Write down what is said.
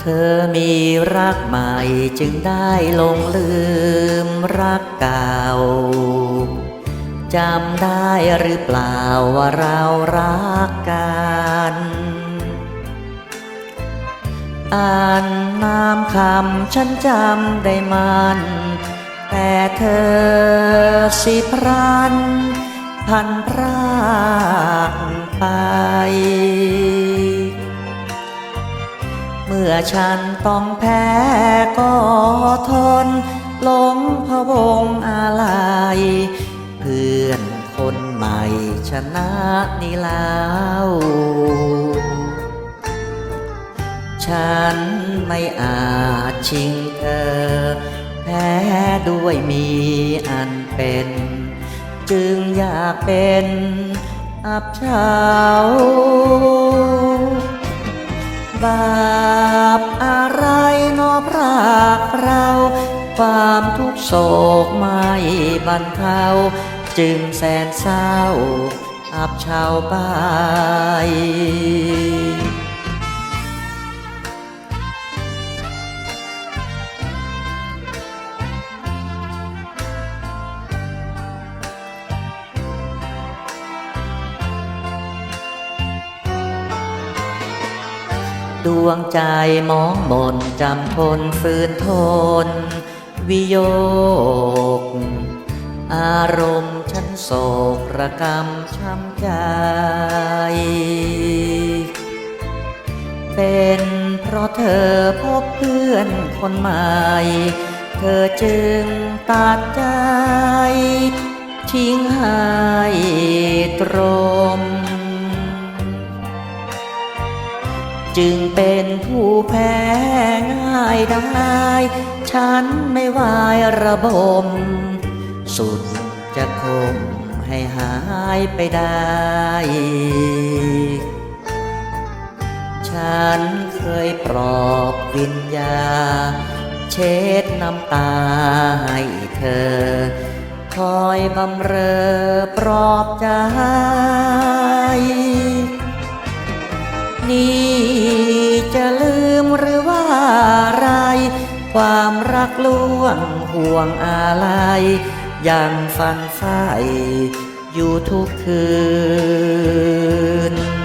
เธอมีรักใหม่จึงได้ลงลืมรักเก่าจำได้หรือเปล่าว่าเรารักกันอ่านนามคำฉันจำได้มัน แต่เธอสิพรัน พันพรากไป มื่อฉันต้องแพ้ก็ทนหลงพะวงอะไรเพื่อนคนใหม่ชนะนี่แล้วฉันไม่อาจชิงเธอ แพ้ด้วยมีอันเป็น จึงอยากเป็นอับเฉา บาปอะไรนอพรากเรา ความทุกโศกไม่บรรเทาจึงแสนเศร้าอับเฉาไดวงใจมองมนจำทนฝืนทน วิโยก อารมณ์ฉันโศกระกำช้ำใจ เป็นเพราะเธอพบเพื่อนคนใหม่ เธอจึงตัดใจ ทิ้งให้ตรม จึงเป็นผู้แพ้ง่ายได้ ฉันไม่วายระบม สุดจะคมให้หายไปได้ ฉันเคยปลอบวิญญา เช็ดน้ำตาให้เธอ คอยบำเรอปลอบใจ นี่จะลืมหรือว่าอะไร ความรักล่วงห่วงอะไรยังฝันใฝ่อยู่ทุกคืน